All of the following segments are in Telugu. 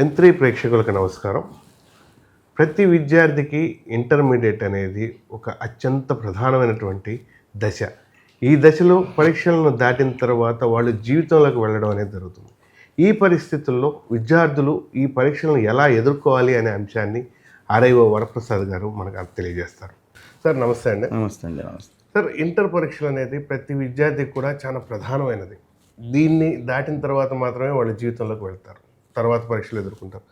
ఎంత్రీ ప్రేక్షకులకు నమస్కారం. ప్రతి విద్యార్థికి ఇంటర్మీడియట్ అనేది ఒక అత్యంత ప్రధానమైనటువంటి దశ. ఈ దశలో పరీక్షలను దాటిన తర్వాత వాళ్ళు జీవితంలోకి వెళ్ళడం అనేది జరుగుతుంది. ఈ పరిస్థితుల్లో విద్యార్థులు ఈ పరీక్షలను ఎలా ఎదుర్కోవాలి అనే అంశాన్ని ఆర్ఐఓ వరప్రసాద్ గారు మనకు తెలియజేస్తారు. సార్ నమస్తే అండి. నమస్తే అండి నమస్తే. సార్ ఇంటర్ పరీక్షలు అనేది ప్రతి విద్యార్థికి కూడా చాలా ప్రధానమైనది. దీన్ని దాటిన తర్వాత మాత్రమే వాళ్ళ జీవితంలోకి వెళ్తారు. తర్వాత పరీక్షలు ఎదుర్కొంటారు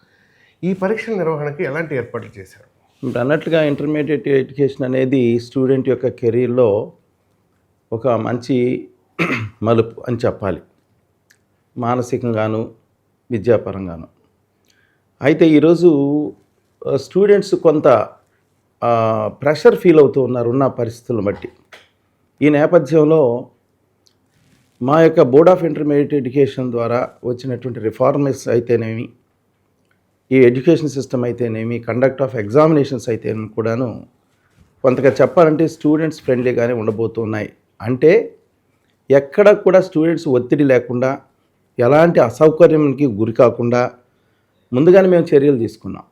ఈ పరీక్షల నిర్వహణకి ఎలాంటి ఏర్పాట్లు చేశారు? ఇప్పుడు అన్నట్లుగా ఇంటర్మీడియట్ ఎడ్యుకేషన్ అనేది స్టూడెంట్ యొక్క కెరీర్లో ఒక మంచి మలుపు అని చెప్పాలి. మానసికంగాను విద్యాపరంగాను. అయితే ఈరోజు స్టూడెంట్స్ కొంత ప్రెషర్ ఫీల్ అవుతూ ఉన్నారు ఉన్న పరిస్థితులను బట్టి. ఈ నేపథ్యంలో మా యొక్క బోర్డ్ ఆఫ్ ఇంటర్మీడియట్ ఎడ్యుకేషన్ ద్వారా వచ్చినటువంటి రిఫార్మర్స్ అయితేనేమి ఈ ఎడ్యుకేషన్ సిస్టమ్ అయితేనేమి కండక్ట్ ఆఫ్ ఎగ్జామినేషన్స్ అయితే కూడాను కొంతగా చెప్పాలంటే స్టూడెంట్స్ ఫ్రెండ్లీగానే ఉండబోతున్నాయి. అంటే ఎక్కడ కూడా స్టూడెంట్స్ ఒత్తిడి లేకుండా ఎలాంటి అసౌకర్యానికి గురి కాకుండా ముందుగానే మేము చర్యలు తీసుకున్నాం.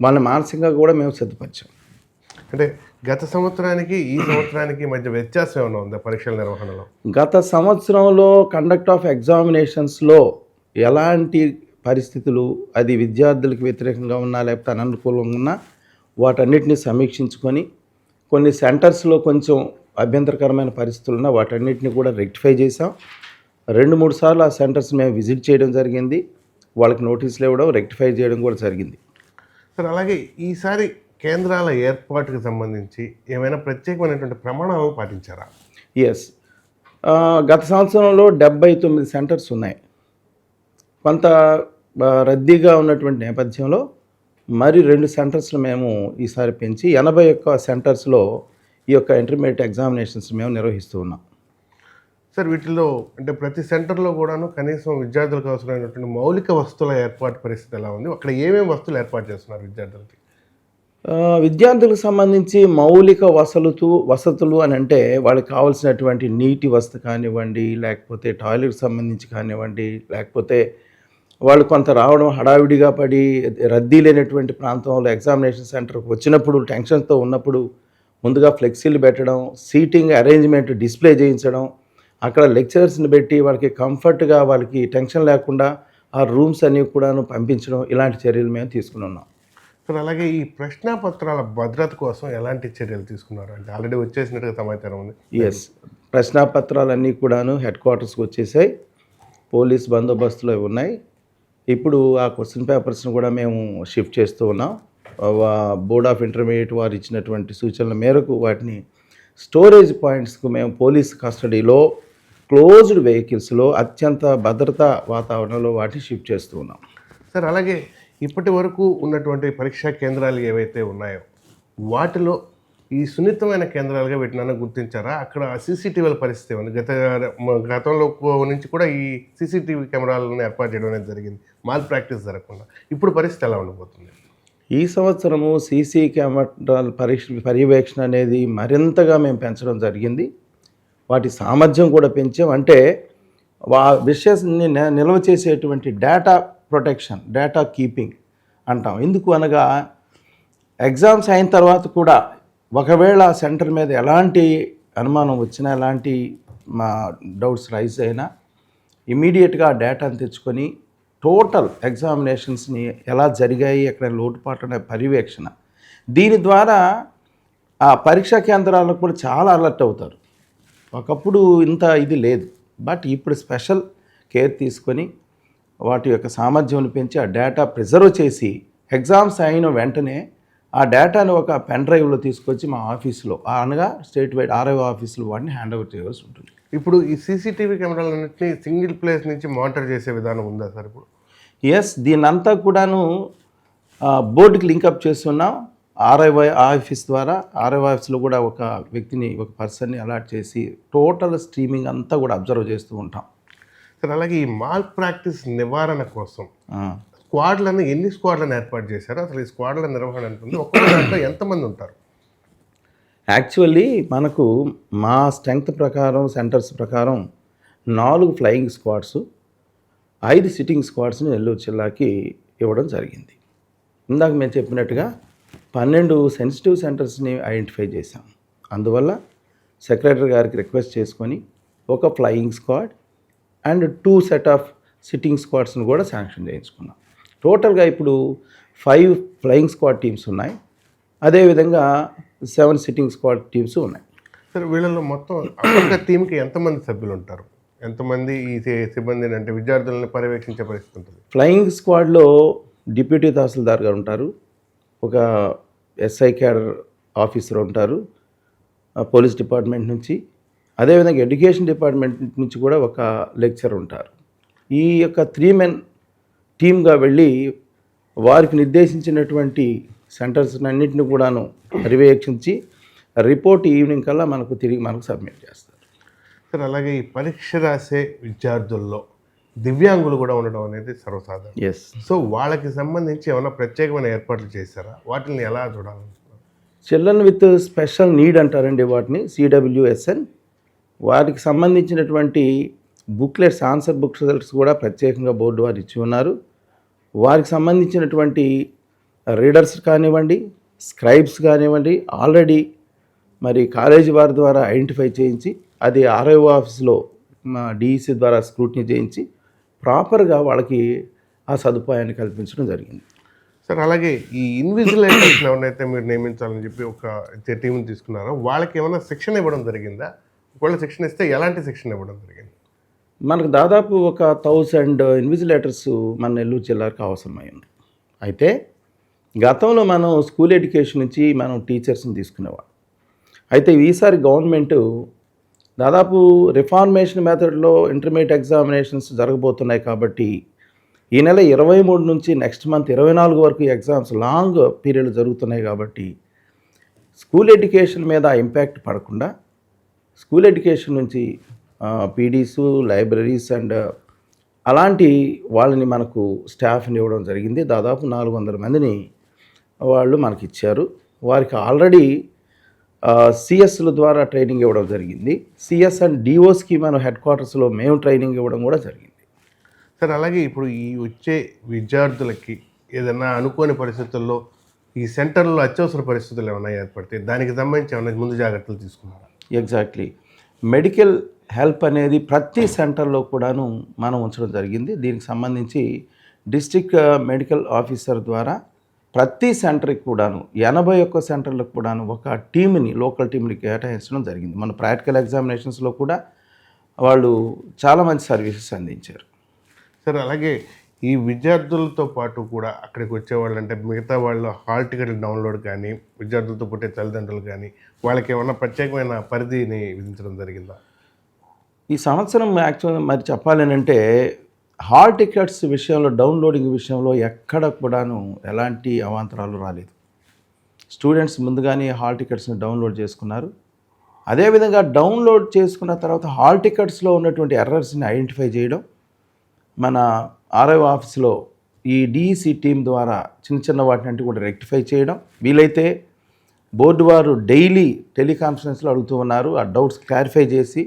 వాళ్ళని మానసికంగా కూడా మేము సిద్ధపరిచాం. అంటే గత సంవత్సరానికి ఈ సంవత్సరానికి మధ్య వ్యత్యాసం ఏమైనా ఉందా పరీక్షల నిర్వహణలో? గత సంవత్సరంలో కండక్ట్ ఆఫ్ ఎగ్జామినేషన్స్లో ఎలాంటి పరిస్థితులు అది విద్యార్థులకు వ్యతిరేకంగా ఉన్నా లేకపోతే అననుకూలంగా ఉన్నా వాటన్నిటిని సమీక్షించుకొని కొన్ని సెంటర్స్లో కొంచెం అభ్యంతరకరమైన పరిస్థితులు ఉన్నా వాటన్నిటిని కూడా రెక్టిఫై చేసాం రెండు మూడు సార్లు ఆ సెంటర్స్ మేము విజిట్ చేయడం జరిగింది. వాళ్ళకి నోటీసులు ఇవ్వడం రెక్టిఫై చేయడం కూడా జరిగింది. సార్ అలాగే ఈసారి కేంద్రాల ఏర్పాటుకు సంబంధించి ఏమైనా ప్రత్యేకమైనటువంటి ప్రమాణాలను పాటించారా? ఎస్ గత సంవత్సరంలో డెబ్బై తొమ్మిది సెంటర్స్ ఉన్నాయి. కొంత రద్దీగా ఉన్నటువంటి నేపథ్యంలో మరి రెండు సెంటర్స్లు మేము ఈసారి పెంచి ఎనభై ఒక్క సెంటర్స్లో ఈ యొక్క ఇంటర్మీడియట్ ఎగ్జామినేషన్స్ మేము నిర్వహిస్తూ ఉన్నాం. సార్ వీటిలో అంటే ప్రతి సెంటర్లో కూడాను కనీసం విద్యార్థులకు అవసరమైనటువంటి మౌలిక వస్తువుల ఏర్పాటు పరిస్థితి ఎలా ఉంది? అక్కడ ఏమేమి వస్తువులు ఏర్పాటు చేస్తున్నారు విద్యార్థులకి? విద్యార్థులకు సంబంధించి మౌలిక వసతులు వసతులు అని అంటే వాళ్ళకి కావాల్సినటువంటి నీటి వసతి కానివ్వండి లేకపోతే టాయిలెట్ సంబంధించి కానివ్వండి లేకపోతే వాళ్ళు కొంత రావడం హడావిడిగా పడి రద్దీ లేనటువంటి ప్రాంతంలో ఎగ్జామినేషన్ సెంటర్కి వచ్చినప్పుడు టెన్షన్తో ఉన్నప్పుడు ముందుగా ఫ్లెక్సీలు పెట్టడం సీటింగ్ అరేంజ్మెంట్ డిస్ప్లే చేయించడం అక్కడ లెక్చరర్స్ని పెట్టి వాళ్ళకి కంఫర్ట్గా వాళ్ళకి టెన్షన్ లేకుండా ఆ రూమ్స్ అన్నీ కూడాను పంపించడం ఇలాంటి చర్యలు మేము తీసుకుని ఉన్నాం. సార్ అలాగే ఈ ప్రశ్నాపత్రాల భద్రత కోసం ఎలాంటి చర్యలు తీసుకున్నారు? అంటే ఆల్రెడీ వచ్చేసినట్టుగా సమాచారం ఉంది. ఎస్ ప్రశ్నాపత్రాలన్నీ కూడాను హెడ్ క్వార్టర్స్కి వచ్చేసాయి. పోలీస్ బందోబస్తులో ఉన్నాయి. ఇప్పుడు ఆ క్వశ్చన్ పేపర్స్ని కూడా మేము షిఫ్ట్ చేస్తూ ఉన్నాం. బోర్డ్ ఆఫ్ ఇంటర్మీడియట్ వారు ఇచ్చినటువంటి సూచనల మేరకు వాటిని స్టోరేజ్ పాయింట్స్కు మేము పోలీస్ కస్టడీలో క్లోజ్డ్ వెహికల్స్లో అత్యంత భద్రతా వాతావరణంలో వాటిని షిఫ్ట్ చేస్తూ ఉన్నాం. సార్ అలాగే ఇప్పటి వరకు ఉన్నటువంటి పరీక్షా కేంద్రాలు ఏవైతే ఉన్నాయో వాటిలో ఈ సున్నితమైన కేంద్రాలుగా వీటినన్నా గుర్తించారా? అక్కడ సీసీటీవీల పరిస్థితి ఉంది గత గతంలో నుంచి కూడా ఈ సీసీటీవీ కెమెరాలను ఏర్పాటు చేయడం అనేది జరిగింది. మాల్ ప్రాక్టీస్ జరగకుండా. ఇప్పుడు పరిస్థితి ఎలా ఉండబోతుంది? ఈ సంవత్సరము సీసీ కెమెరాల పరీక్ష పర్యవేక్షణ అనేది మరింతగా మేము పెంచడం జరిగింది. వాటి సామర్థ్యం కూడా పెంచాం. అంటే వా విషయాన్ని నిల్వ చేసేటువంటి డేటా ప్రొటెక్షన్ డేటా కీపింగ్ అంటాం. ఎందుకు అనగా ఎగ్జామ్స్ అయిన తర్వాత కూడా ఒకవేళ సెంటర్ మీద ఎలాంటి అనుమానం వచ్చినా ఎలాంటి మా డౌట్స్ రైజ్ అయినా ఇమీడియట్గా ఆ డేటాను తెచ్చుకొని టోటల్ ఎగ్జామినేషన్స్ని ఎలా జరిగాయి ఎక్కడ లోటుపాటు అనే పర్యవేక్షణ. దీని ద్వారా ఆ పరీక్షా కేంద్రాలకు కూడా చాలా అలర్ట్ అవుతారు. ఒకప్పుడు ఇంత ఇది లేదు. బట్ ఇప్పుడు స్పెషల్ కేర్ తీసుకొని వాటి యొక్క సామర్థ్యం పెంచి ఆ డేటా ప్రిజర్వ్ చేసి ఎగ్జామ్స్ అయిన వెంటనే ఆ డేటాను ఒక పెన్ డ్రైవ్లో తీసుకొచ్చి మా ఆఫీస్లో అనగా స్టేట్ వైడ్ ఆర్ఐఓ ఆఫీసులో వాటిని హ్యాండ్ ఓవర్ చేయవలసి ఉంటుంది. ఇప్పుడు ఈ సీసీటీవీ కెమెరాలన్నింటినీ సింగిల్ ప్లేస్ నుంచి మానిటర్ చేసే విధానం ఉందా సార్ ఇప్పుడు? ఎస్ దీనంతా కూడాను బోర్డుకి లింకప్ చేస్తున్నాం. ఆర్ఐవై ఆఫీస్ ద్వారా ఆర్ఐవై ఆఫీస్లో కూడా ఒక వ్యక్తిని ఒక పర్సన్ని అలాట్ చేసి టోటల్ స్ట్రీమింగ్ అంతా కూడా అబ్జర్వ్ చేస్తూ ఉంటాం. సార్ అలాగే ఈ మాల్ ప్రాక్టీస్ నివారణ కోసం స్క్వాడ్లను ఎన్ని స్క్వాడ్లను ఏర్పాటు చేశారు అసలు ఈ స్క్వాడ్ల నిర్వహణ ఉంటుంది ఒక్కొక్క దాంట్లో ఎంతమంది ఉంటారు? యాక్చువల్లీ మనకు మా స్ట్రెంగ్త్ ప్రకారం సెంటర్స్ ప్రకారం నాలుగు ఫ్లయింగ్ స్క్వాడ్స్ ఐదు సిట్టింగ్ స్క్వాడ్స్ని నెల్లూరు జిల్లాకి ఇవ్వడం జరిగింది. ఇందాక మేము చెప్పినట్టుగా పన్నెండు సెన్సిటివ్ సెంటర్స్ని ఐడెంటిఫై చేశాం. అందువల్ల సెక్రటరీ గారికి రిక్వెస్ట్ చేసుకొని ఒక flying squad and two set of sitting స్క్వాడ్స్ని కూడా శాంక్షన్ చేయించుకున్నాం. టోటల్గా ఇప్పుడు ఫైవ్ ఫ్లయింగ్ స్క్వాడ్ టీమ్స్ ఉన్నాయి. అదేవిధంగా సెవెన్ సిట్టింగ్ స్క్వాడ్ టీమ్స్ ఉన్నాయి. సరే వీళ్ళలో మొత్తం ఒక్కొక్క టీంకి ఎంతమంది సభ్యులు ఉంటారు ఎంతమంది ఈ సిబ్బందిని అంటే విద్యార్థులను పర్యవేక్షించే పరిస్థితి ఉంటుంది? ఫ్లయింగ్ స్క్వాడ్లో డిప్యూటీ తహసీల్దార్ గారు ఉంటారు. ఒక ఎస్ఐ క్యాడర్ ఆఫీసర్ ఉంటారు. పోలీస్ డిపార్ట్మెంట్ నుంచి అదేవిధంగా ఎడ్యుకేషన్ డిపార్ట్మెంట్ నుంచి కూడా ఒక లెక్చర్ ఉంటారు. ఈ యొక్క త్రీ మెన్ టీమ్గా వెళ్ళి వారికి నిర్దేశించినటువంటి సెంటర్స్ అన్నింటిని కూడాను పర్యవేక్షించి రిపోర్ట్ ఈవినింగ్ కల్లా మనకు తిరిగి మనకు సబ్మిట్ చేస్తారు. సరే అలాగే ఈ పరీక్ష రాసే విద్యార్థుల్లో దివ్యాంగులు కూడా ఉండడం అనేది సర్వసాధారణం. ఎస్ సో వాళ్ళకి సంబంధించి ఏమైనా ప్రత్యేకమైన ఏర్పాట్లు చేశారా? వాటిని ఎలా చూడాలనుకుంటున్నారు? చిల్డ్రన్ విత్ స్పెషల్ నీడ్ అంటారండి వాటిని సిడబ్ల్యూఎస్ఎన్ వారికి సంబంధించినటువంటి బుక్లెట్స్ ఆన్సర్ బుక్ రిజల్ట్స్ కూడా ప్రత్యేకంగా బోర్డు వారు ఇచ్చి ఉన్నారు. వారికి సంబంధించినటువంటి రీడర్స్ కానివ్వండి స్క్రైబ్స్ కానివ్వండి ఆల్రెడీ మరి కాలేజీ వారి ద్వారా ఐడెంటిఫై చేయించి అది ఆర్ఐఓ ఆఫీస్లో మా డిఈసి ద్వారా స్క్రూటినీ చేయించి ప్రాపర్గా వాళ్ళకి ఆ సదుపాయాన్ని కల్పించడం జరిగింది. సార్ అలాగే ఈ ఇన్విజిలేటర్స్ ఎవరినైతే మీరు నియమించాలని చెప్పి ఒక టీం తీసుకున్నారో వాళ్ళకి ఏమైనా శిక్షణ ఇవ్వడం జరిగిందా? ఒకవేళ శిక్షణ ఇస్తే ఎలాంటి శిక్షణ ఇవ్వడం జరిగింది? మనకు దాదాపు ఒక థౌసండ్ ఇన్విజిలేటర్స్ మన నెల్లూరు జిల్లాకు అవసరమైంది. అయితే గతంలో మనం స్కూల్ ఎడ్యుకేషన్ నుంచి మనం టీచర్స్ని తీసుకునేవాళ్ళం. అయితే ఈసారి గవర్నమెంట్ దాదాపు రిఫార్మేషన్ మెథడ్లో ఇంటర్మీడియట్ ఎగ్జామినేషన్స్ జరగబోతున్నాయి కాబట్టి ఈ నెల ఇరవై మూడు నుంచి నెక్స్ట్ మంత్ ఇరవై నాలుగు వరకు ఎగ్జామ్స్ లాంగ్ పీరియడ్ జరుగుతున్నాయి కాబట్టి స్కూల్ ఎడ్యుకేషన్ మీద ఇంపాక్ట్ పడకుండా స్కూల్ ఎడ్యుకేషన్ నుంచి పీడీస్ లైబ్రరీస్ అండ్ అలాంటి వాళ్ళని మనకు స్టాఫ్ని ఇవ్వడం జరిగింది. దాదాపు నాలుగు వందల మందిని వాళ్ళు మనకి ఇచ్చారు. వారికి ఆల్రెడీ సిఎస్ల ద్వారా ట్రైనింగ్ ఇవ్వడం జరిగింది. సిఎస్ అండ్ డిఓస్కి మనం హెడ్ క్వార్టర్స్లో మేము ట్రైనింగ్ ఇవ్వడం కూడా జరిగింది. సార్ అలాగే ఇప్పుడు ఈ వచ్చే విద్యార్థులకి ఏదైనా అనుకోని పరిస్థితుల్లో ఈ సెంటర్లో అత్యవసర పరిస్థితులు ఏమైనా ఏర్పడితే దానికి సంబంధించి ఏమైనా ముందు జాగ్రత్తలు తీసుకున్నారా? ఎగ్జాక్ట్లీ మెడికల్ హెల్ప్ అనేది ప్రతి సెంటర్లో కూడాను మనం ఉంచడం జరిగింది. దీనికి సంబంధించి డిస్టిక్ మెడికల్ ఆఫీసర్ ద్వారా ప్రతి సెంటర్కి కూడాను ఎనభై ఒక్క సెంటర్లకు కూడాను ఒక టీంని లోకల్ టీమ్ని కేటాయించడం జరిగింది. మన ప్రాక్టికల్ ఎగ్జామినేషన్స్లో కూడా వాళ్ళు చాలా మంచి సర్వీసెస్ అందించారు. సార్ అలాగే ఈ విద్యార్థులతో పాటు కూడా అక్కడికి వచ్చేవాళ్ళు అంటే మిగతా వాళ్ళు హాల్ టికెట్ డౌన్లోడ్ కానీ విద్యార్థులతో పుట్టే తల్లిదండ్రులు కానీ వాళ్ళకి ఏమైనా ప్రత్యేకమైన పరిధిని విధించడం జరిగిందా? ఈ సంవత్సరం యాక్చువల్గా మరి చెప్పాలనంటే హాల్ టికెట్స్ విషయంలో డౌన్లోడింగ్ విషయంలో ఎక్కడ కూడాను ఎలాంటి అవాంతరాలు రాలేదు. స్టూడెంట్స్ ముందుగానే హాల్ టికెట్స్ని డౌన్లోడ్ చేసుకున్నారు. అదేవిధంగా డౌన్లోడ్ చేసుకున్న తర్వాత హాల్ టికెట్స్లో ఉన్నటువంటి ఎర్రర్స్ని ఐడెంటిఫై చేయడం మన ఆర్ఐ ఆఫీస్లో ఈ డిఈసి టీం ద్వారా చిన్న చిన్న వాటిని కూడా రెక్టిఫై చేయడం వీలైతే బోర్డు వారు డైలీ టెలికాన్ఫరెన్స్లో అడుగుతూ ఉన్నారు ఆ డౌట్స్ క్లారిఫై చేసి.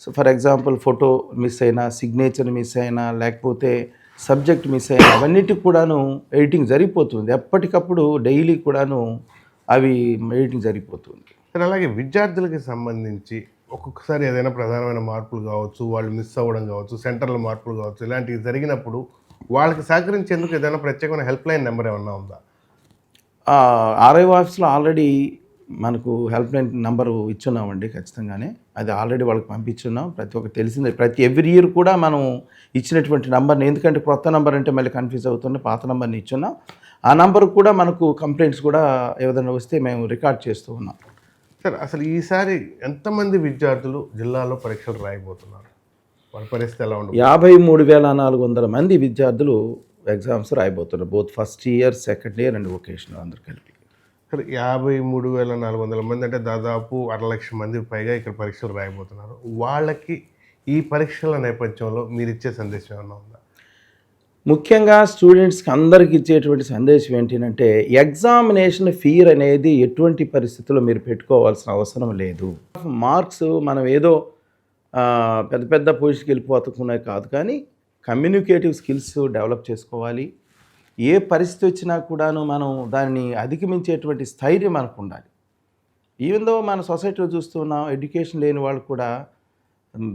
So for example photo miss అయినా సిగ్నేచర్ మిస్ అయినా లేకపోతే సబ్జెక్ట్ మిస్ అయినా అవన్నిటికి కూడాను ఎడిటింగ్ జరిగిపోతుంది. ఎప్పటికప్పుడు డైలీ కూడాను అవి ఎడిటింగ్ జరిగిపోతుంది. అలాగే విద్యార్థులకి సంబంధించి ఒక్కొక్కసారి ఏదైనా ప్రధానమైన మార్పులు కావచ్చు వాళ్ళు మిస్ అవ్వడం కావచ్చు సెంటర్ల మార్పులు కావచ్చు ఇలాంటివి జరిగినప్పుడు వాళ్ళకి సహకరించేందుకు ఏదైనా ప్రత్యేకమైన హెల్ప్ లైన్ నెంబర్ ఏమన్నా ఉందా? ఆర్ఐ ఆఫీస్లో ఆల్రెడీ మనకు హెల్ప్ లైన్ నెంబరు ఇచ్చున్నామండి ఖచ్చితంగానే. అది ఆల్రెడీ వాళ్ళకి పంపించున్నాం. ప్రతి ఒక్క తెలిసింది. ప్రతి ఎవ్రీ ఇయర్ కూడా మనం ఇచ్చినటువంటి నెంబర్ని ఎందుకంటే కొత్త నెంబర్ అంటే మళ్ళీ కన్ఫ్యూజ్ అవుతుంది పాత నెంబర్ని ఇచ్చున్నాం. ఆ నెంబర్ కూడా మనకు కంప్లైంట్స్ కూడా ఏదైనా వస్తే మేము రికార్డ్ చేస్తూ ఉన్నాం. సార్ అసలు ఈసారి ఎంతమంది విద్యార్థులు జిల్లాలో పరీక్షలు రాయబోతున్నారు? వాళ్ళ పరిస్థితి ఎలా ఉండదు యాభై మూడు వేల నాలుగు వందల మంది విద్యార్థులు exams రాయబోతున్నారు. Both first year second year and vocational అందరు కలిపి. సార్ యాభై మూడు వేల నాలుగు వందల మంది అంటే దాదాపు అర లక్ష మంది పైగా ఇక్కడ పరీక్షలు రాయబోతున్నారు. వాళ్ళకి ఈ పరీక్షల నేపథ్యంలో మీరు ఇచ్చే సందేశం ఏమన్నా ఉందా? ముఖ్యంగా స్టూడెంట్స్కి అందరికి ఇచ్చేటువంటి సందేశం ఏంటంటే ఎగ్జామినేషన్ ఫీర్ అనేది ఎటువంటి పరిస్థితుల్లో మీరు పెట్టుకోవాల్సిన అవసరం లేదు. మార్క్స్ మనం ఏదో పెద్ద పెద్ద పొజిషన్కి వెళ్ళిపోతున్నాయి కాదు కానీ కమ్యూనికేటివ్ స్కిల్స్ డెవలప్ చేసుకోవాలి. ఏ పరిస్థితి వచ్చినా కూడాను మనం దాన్ని అధిగమించేటువంటి స్థైర్యం మనకు ఉండాలి. ఈవెన్ దో మన సొసైటీలో చూస్తున్నాం ఎడ్యుకేషన్ లేని వాళ్ళు కూడా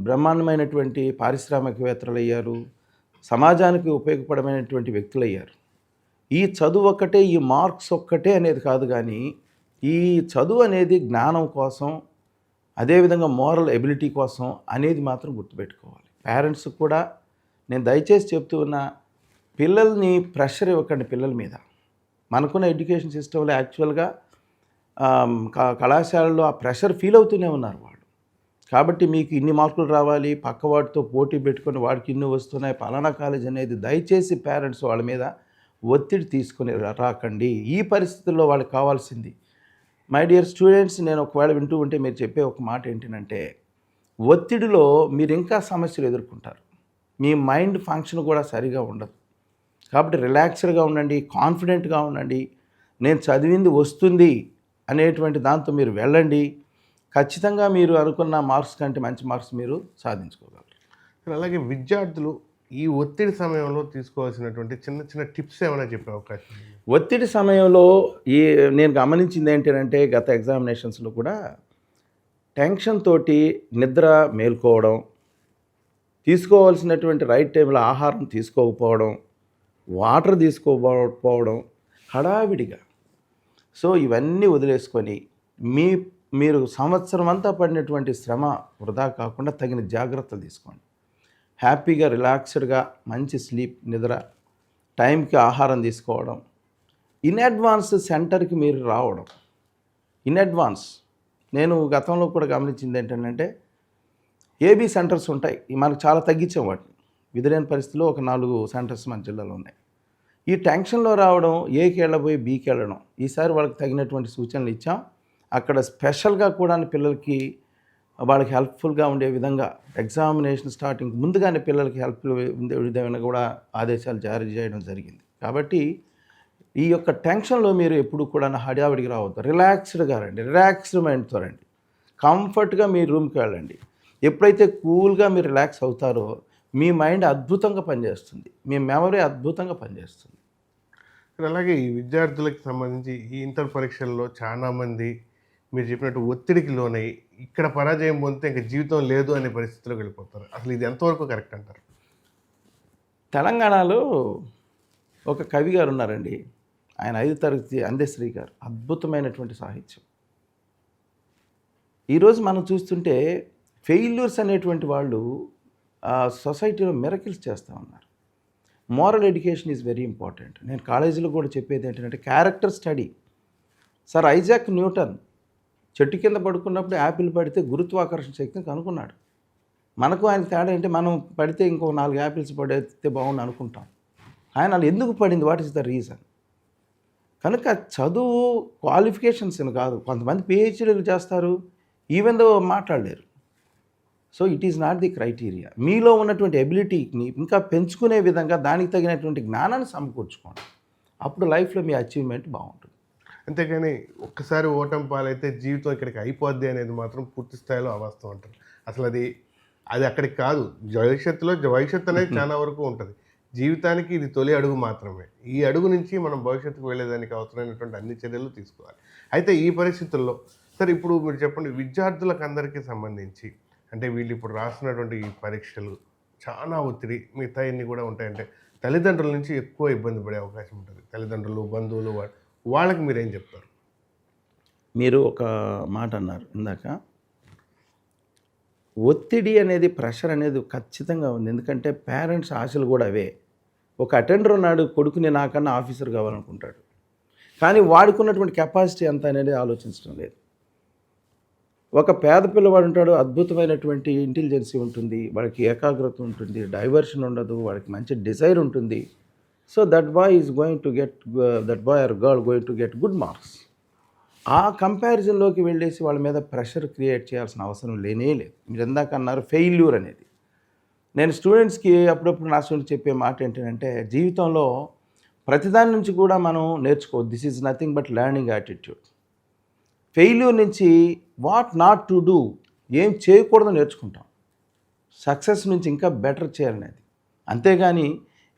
బ్రహ్మాండమైనటువంటి పారిశ్రామికవేత్తలు అయ్యారు. సమాజానికి ఉపయోగపడమైనటువంటి వ్యక్తులు అయ్యారు ఈ చదువు ఒక్కటే ఈ మార్క్స్ ఒక్కటే అనేది కాదు కానీ ఈ చదువు అనేది జ్ఞానం కోసం అదేవిధంగా మోరల్ ఎబిలిటీ కోసం అనేది మాత్రం గుర్తుపెట్టుకోవాలి. పేరెంట్స్ కూడా నేను దయచేసి చెప్తూ ఉన్న పిల్లల్ని ప్రెషర్ ఇవ్వకండి పిల్లల మీద. మనకున్న ఎడ్యుకేషన్ సిస్టంలో యాక్చువల్గా క- కళాశాలలో ఆ ప్రెషర్ ఫీల్ అవుతూనే ఉన్నారు వాళ్ళు. కాబట్టి మీకు ఇన్ని మార్కులు రావాలి పక్కవాడితో పోటీ పెట్టుకొని వాడికి ఇన్ని వస్తున్నాయి పలానా కాలేజ్ అనేది దయచేసి పేరెంట్స్ వాళ్ళ మీద ఒత్తిడి తీసుకొని రాకండి. ఈ పరిస్థితుల్లో వాళ్ళకి కావాల్సింది మై డియర్ స్టూడెంట్స్ నేను ఒకవేళ వింటూ ఉంటే మీరు చెప్పే ఒక మాట ఏంటంటే ఒత్తిడిలో మీరు ఇంకా సమస్యలు ఎదుర్కొంటారు. మీ మైండ్ ఫంక్షన్ కూడా సరిగా ఉండదు. కాబట్టి రిలాక్స్డ్గా ఉండండి కాన్ఫిడెంట్గా ఉండండి. నేను చదివింది వస్తుంది అనేటువంటి దాంతో మీరు వెళ్ళండి. ఖచ్చితంగా మీరు అనుకున్న మార్క్స్ కంటే మంచి మార్క్స్ మీరు సాధించుకోగలరు. అలాగే విద్యార్థులు ఈ ఒత్తిడి సమయంలో తీసుకోవాల్సినటువంటి చిన్న చిన్న టిప్స్ ఏమైనా చెప్పే అవకాశం ఒత్తిడి సమయంలో ఈ నేను గమనించింది ఏంటంటే గత ఎగ్జామినేషన్స్లో కూడా టెన్షన్ తోటి నిద్ర మేల్కోవడం తీసుకోవాల్సినటువంటి రైట్ టైంలో ఆహారం తీసుకోకపోవడం వాటర్ తీసుకోకపోవడం హడావిడిగా. సో ఇవన్నీ వదిలేసుకొని మీ మీరు సంవత్సరం అంతా పడినటువంటి శ్రమ వృధా కాకుండా తగిన జాగ్రత్తలు తీసుకోండి. హ్యాపీగా రిలాక్స్డ్గా మంచి స్లీప్ నిద్ర టైంకి ఆహారం తీసుకోవడం ఇన్ అడ్వాన్స్ సెంటర్కి మీరు రావడం. In advance. నేను గతంలో కూడా గమనించింది ఏంటంటే ఏబీ సెంటర్స్ ఉంటాయి. మనకు చాలా తగ్గించాం వాటిని. విధులేని పరిస్థితిలో ఒక నాలుగు సెంటర్స్ మన జిల్లాలో ఉన్నాయి. ఈ టెన్షన్లో రావడం ఏకి వెళ్ళబోయి బీకి వెళ్ళడం ఈసారి వాళ్ళకి తగినటువంటి సూచనలు ఇచ్చాం. అక్కడ స్పెషల్గా కూడా పిల్లలకి వాళ్ళకి హెల్ప్ఫుల్గా ఉండే విధంగా ఎగ్జామినేషన్ స్టార్టింగ్ ముందుగానే పిల్లలకి హెల్ప్ఫుల్ ఉండే విధంగా కూడా ఆదేశాలు జారీ చేయడం జరిగింది. కాబట్టి ఈ యొక్క టెన్షన్లో మీరు ఎప్పుడు కూడా హడావిడికి రావద్దు. రిలాక్స్డ్గా రండి. రిలాక్స్డ్ మైండ్తో రండి. కంఫర్ట్గా మీ రూమ్కి వెళ్ళండి. ఎప్పుడైతే కూల్గా మీరు రిలాక్స్ అవుతారో మీ మైండ్ అద్భుతంగా పనిచేస్తుంది. మీ మెమరీ అద్భుతంగా పనిచేస్తుంది. అలాగే ఈ విద్యార్థులకు సంబంధించి ఈ ఇంటర్ పరీక్షల్లో చాలామంది మీరు చెప్పినట్టు ఒత్తిడికి లోనై ఇక్కడ పరాజయం పొందితే ఇంకా జీవితం లేదు అనే పరిస్థితిలోకి వెళ్ళిపోతారు. అసలు ఇది ఎంతవరకు కరెక్ట్ అంటారు? తెలంగాణలో ఒక కవి గారు ఉన్నారండి. ఆయన ఐదు తరగతి అందశ్రీ గారు. అద్భుతమైనటువంటి సాహిత్యం. ఈరోజు మనం చూస్తుంటే ఫెయిల్యూర్స్ అనేటువంటి వాళ్ళు సొసైటీలో మిరకిల్స్ చేస్తూ ఉన్నారు. Moral education is very important. నేను కాలేజీలో కూడా చెప్పేది ఏంటంటే character study. Sir Isaac Newton చెట్టు కింద పడుకున్నప్పుడు యాపిల్ పడితే గురుత్వాకర్షణ శక్తిని కనుక్కున్నాడు. మనకు ఆయన తేడా ఏంటి? మనం పడితే ఇంకో నాలుగు యాపిల్స్ పడితే బాగుండు అనుకుంటాం. ఆయన అలా ఎందుకు పడింది? వాట్ ఈస్ ద రీజన్ కనుక చదువు క్వాలిఫికేషన్స్ అని కాదు. కొంతమంది పిహెచ్డీలు చేస్తారు. ఈవెన్ దో మాట్లాడలేరు. So it is not the criteria మీలో ఉన్నటువంటి ఎబిలిటీని ఇంకా పెంచుకునే విధంగా దానికి తగినటువంటి జ్ఞానాన్ని సమకూర్చుకోండి. అప్పుడు లైఫ్లో మీ అచీవ్మెంట్ బాగుంటుంది. అంతేగాని ఒక్కసారి ఓటమి పాలైతే జీవితం ఇక్కడికి అయిపోద్ది అనేది మాత్రం పూర్తి స్థాయిలో అవాస్తవం అంటారు. అసలు అది అది అక్కడికి కాదు. భవిష్యత్తులో భవిష్యత్తు అనేది చాలా వరకు ఉంటుంది. జీవితానికి ఇది తొలి అడుగు మాత్రమే. ఈ అడుగు నుంచి మనం భవిష్యత్తుకు వెళ్ళేదానికి అవసరమైనటువంటి అన్ని చర్యలు తీసుకోవాలి. అయితే ఈ పరిస్థితుల్లో సరే ఇప్పుడు మీరు చెప్పండి విద్యార్థులకు అందరికీ సంబంధించి అంటే వీళ్ళు ఇప్పుడు రాస్తున్నటువంటి ఈ పరీక్షలు చాలా ఒత్తిడి మిగతా ఇన్ని కూడా ఉంటాయంటే తల్లిదండ్రుల నుంచి ఎక్కువ ఇబ్బంది పడే అవకాశం ఉంటుంది. తల్లిదండ్రులు బంధువులు వాళ్ళకి మీరేం చెప్తారు? మీరు ఒక మాట అన్నారు ఇందాక. ఒత్తిడి అనేది ప్రెషర్ అనేది ఖచ్చితంగా ఉంది. ఎందుకంటే పేరెంట్స్ ఆశలు కూడా అవే. ఒక అటెండర్ ఉన్నాడు కొడుకుని నాకన్నా ఆఫీసర్ కావాలనుకుంటాడు. కానీ వాడుకున్నటువంటి కెపాసిటీ ఎంత అనేది ఆలోచించడం లేదు. ఒక పేద పిల్లవాడు ఉంటాడు అద్భుతమైనటువంటి ఇంటెలిజెన్సీ ఉంటుంది వాడికి ఏకాగ్రత ఉంటుంది డైవర్షన్ ఉండదు వాడికి మంచి డిజైర్ ఉంటుంది. So that boy is going to get that boy or girl going to get good marks ఆ కంపారిజన్లోకి వెళ్ళేసి వాళ్ళ మీద ప్రెషర్ క్రియేట్ చేయాల్సిన అవసరం లేనే లేదు. మీరు ఎందాక అన్నారు ఫెయిల్యూర్ అనేది. నేను స్టూడెంట్స్కి అప్పుడప్పుడు నా స్టూడెంట్స్ చెప్పే మాట ఏంటంటే జీవితంలో ప్రతిదాని నుంచి కూడా మనం నేర్చుకో this is nothing but learning attitude failure నుంచి వాట్ నాట్ టు డూ ఏం చేయకూడదు నేర్చుకుంటాం. సక్సెస్ నుంచి ఇంకా బెటర్ చేయాలనేది. అంతేగాని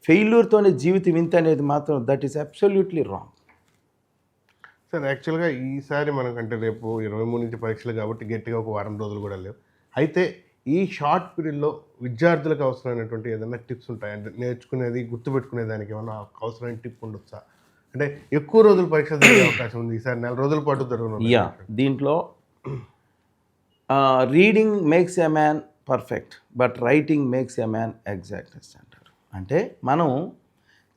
ఫెయిల్యూర్తోనే జీవితం ఇంత అనేది మాత్రం that is absolutely wrong. Sir యాక్చువల్గా ఈసారి మనకంటే రేపు ఇరవై మూడు నుంచి పరీక్షలు కాబట్టి గట్టిగా ఒక వారం రోజులు కూడా లేవు. అయితే ఈ షార్ట్ పీరియడ్లో విద్యార్థులకు అవసరమైనటువంటి ఏదైనా టిప్స్ ఉంటాయి? అంటే నేర్చుకునేది గుర్తుపెట్టుకునే దానికి ఏమైనా అవసరమైన టిప్ ఉండొచ్చా? అంటే ఎక్కువ రోజులు పరీక్షలు జరిగే అవకాశం ఉంది. ఈసారి నెల రోజుల పాటు జరగను యా దీంట్లో reading makes a man perfect but writing makes a man exactest అంటారు అంటే మనం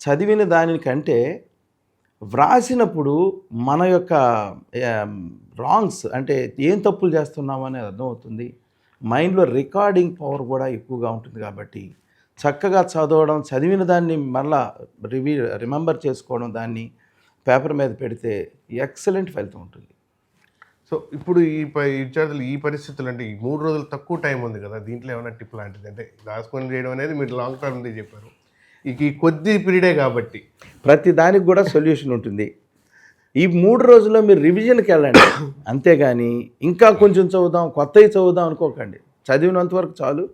చదివిన దానికంటే వ్రాసినప్పుడు మన యొక్క రాంగ్స్ అంటే ఏం తప్పులు చేస్తున్నాము అనేది అర్థమవుతుంది. మైండ్లో రికార్డింగ్ పవర్ కూడా ఎక్కువగా ఉంటుంది కాబట్టి చక్కగా చదవడం చదివిన దాన్ని మళ్ళా రివీ రిమెంబర్ చేసుకోవడం దాన్ని పేపర్ మీద పెడితే ఎక్సలెంట్ ఫలితం ఉంటుంది. సో ఇప్పుడు ఈ విద్యార్థులు ఈ పరిస్థితులు అంటే ఈ మూడు రోజులు తక్కువ టైం ఉంది కదా దీంట్లో ఏమైనా టిప్ లాంటిది? అంటే దాచుకొని చేయడం అనేది మీరు లాంగ్ టర్మ్ చెప్పారు. ఇక ఈ కొద్ది పీరియడే కాబట్టి. ప్రతి దానికి కూడా సొల్యూషన్ ఉంటుంది. ఈ మూడు రోజుల్లో మీరు రివిజన్కి వెళ్ళండి. అంతేగాని ఇంకా కొంచెం చదువుదాం కొత్తవి చదువుదాం అనుకోకండి. చదివినంత వరకు చాలు.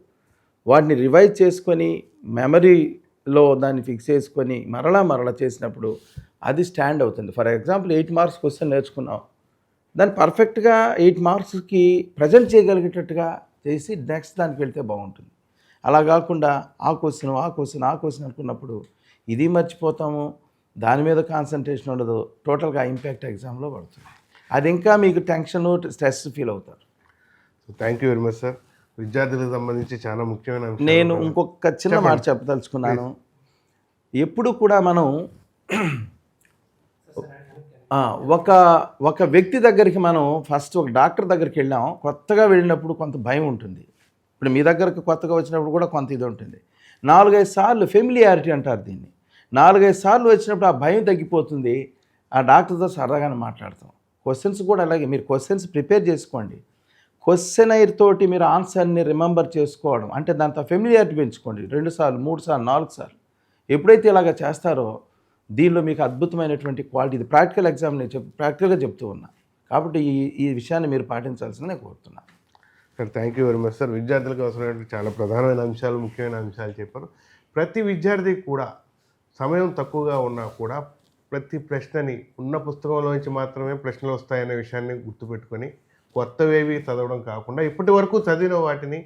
వాటిని రివైజ్ చేసుకొని మెమరీలో దాన్ని ఫిక్స్ చేసుకొని మరలా మరలా చేసినప్పుడు అది స్టాండ్ అవుతుంది. For example eight marks question నేర్చుకున్నాం. దాన్ని పర్ఫెక్ట్గా ఎయిట్ మార్క్స్కి ప్రజెంట్ చేయగలిగేటట్టుగా చేసి నెక్స్ట్ దానికి వెళ్తే బాగుంటుంది. అలా కాకుండా ఆ క్వశ్చన్ ఆ క్వశ్చన్ ఆ క్వశ్చన్ అనుకున్నప్పుడు ఇది మర్చిపోతాము దాని మీద కాన్సన్ట్రేషన్ ఉండదు టోటల్గా ఇంపాక్ట్ ఎగ్జామ్లో పడుతుంది. అది ఇంకా మీకు టెన్షన్ స్ట్రెస్ ఫీల్ అవుతారు. So thank you very much sir. విద్యార్థులకు సంబంధించి చాలా ముఖ్యమైన నేను ఇంకొక చిన్న మాట చెప్పదలుచుకున్నాను. ఎప్పుడు కూడా మనం ఒక ఒక వ్యక్తి దగ్గరికి మనం ఫస్ట్ ఒక డాక్టర్ దగ్గరికి వెళ్ళాం. కొత్తగా వెళ్ళినప్పుడు కొంత భయం ఉంటుంది. ఇప్పుడు మీ దగ్గరకు కొత్తగా వచ్చినప్పుడు కూడా కొంత ఇది ఉంటుంది. నాలుగైదు సార్లు ఫెమిలియారిటీ అంటారు దీన్ని. నాలుగైదు సార్లు వచ్చినప్పుడు ఆ భయం తగ్గిపోతుంది. ఆ డాక్టర్తో సరదాగానే మాట్లాడతాం. క్వశ్చన్స్ కూడా అలాగే మీరు క్వశ్చన్స్ ప్రిపేర్ చేసుకోండి. క్వశ్చనైర్ తోటి మీరు ఆన్సర్ని రిమెంబర్ చేసుకోవడం అంటే దాంతో ఫెమిలియారిటీ పెంచుకోండి. రెండు సార్లు మూడు సార్లు నాలుగు సార్లు. ఎప్పుడైతే ఇలాగ చేస్తారో దీనిలో మీకు అద్భుతమైనటువంటి క్వాలిటీ. ఇది ప్రాక్టికల్ ఎగ్జామ్ నేను చెప్ ప్రాక్టికల్గా చెప్తూ ఉన్నా. కాబట్టి ఈ ఈ విషయాన్ని మీరు పాటించాల్సింది నేను కోరుతున్నాను sir thank you very much sir విద్యార్థులకు అవసరమైనటువంటి చాలా ప్రధానమైన అంశాలు ముఖ్యమైన అంశాలు చెప్పారు. ప్రతి విద్యార్థి కూడా సమయం తక్కువగా ఉన్నా కూడా ప్రతి ప్రశ్నని ఉన్న పుస్తకంలోంచి మాత్రమే ప్రశ్నలు వస్తాయనే విషయాన్ని గుర్తుపెట్టుకొని కొత్తవేవి చదవడం కాకుండా ఇప్పటి వరకు చదివిన వాటిని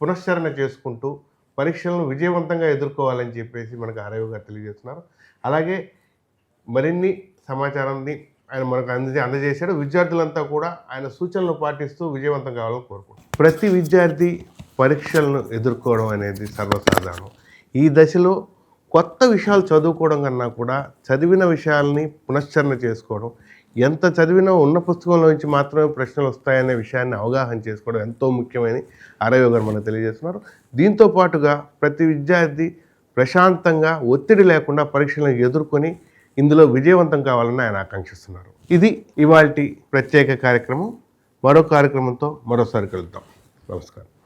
పునశ్చరణ చేసుకుంటూ పరీక్షలను విజయవంతంగా ఎదుర్కోవాలని చెప్పేసి మనకు ఆరయ్య గారు తెలియజేస్తున్నారు. అలాగే మరిన్ని సమాచారాన్ని ఆయన మనకు అందజే అందజేశాడు. విద్యార్థులంతా కూడా ఆయన సూచనలు పాటిస్తూ విజయవంతం కావాలని కోరుకుంటున్నారు ప్రతి విద్యార్థి పరీక్షలను ఎదుర్కోవడం అనేది సర్వసాధారణం. ఈ దశలో కొత్త విషయాలు చదువుకోవడం కన్నా కూడా చదివిన విషయాల్ని పునశ్చరణ చేసుకోవడం ఎంత చదివినా ఉన్న పుస్తకంలో నుంచి మాత్రమే ప్రశ్నలు వస్తాయనే విషయాన్ని అవగాహన చేసుకోవడం ఎంతో ముఖ్యమైన ఆరయ్య గారు మనకు తెలియజేస్తున్నారు. దీంతో పాటుగా ప్రతి విద్యార్థి ప్రశాంతంగా ఒత్తిడి లేకుండా పరీక్షలను ఎదుర్కొని ఇందులో విజయవంతం కావాలని ఆయన ఆకాంక్షిస్తున్నారు. ఇది ఇవాల్టి ప్రత్యేక కార్యక్రమం. మరో కార్యక్రమంతో మరోసారి కలుద్దాం. నమస్కారం.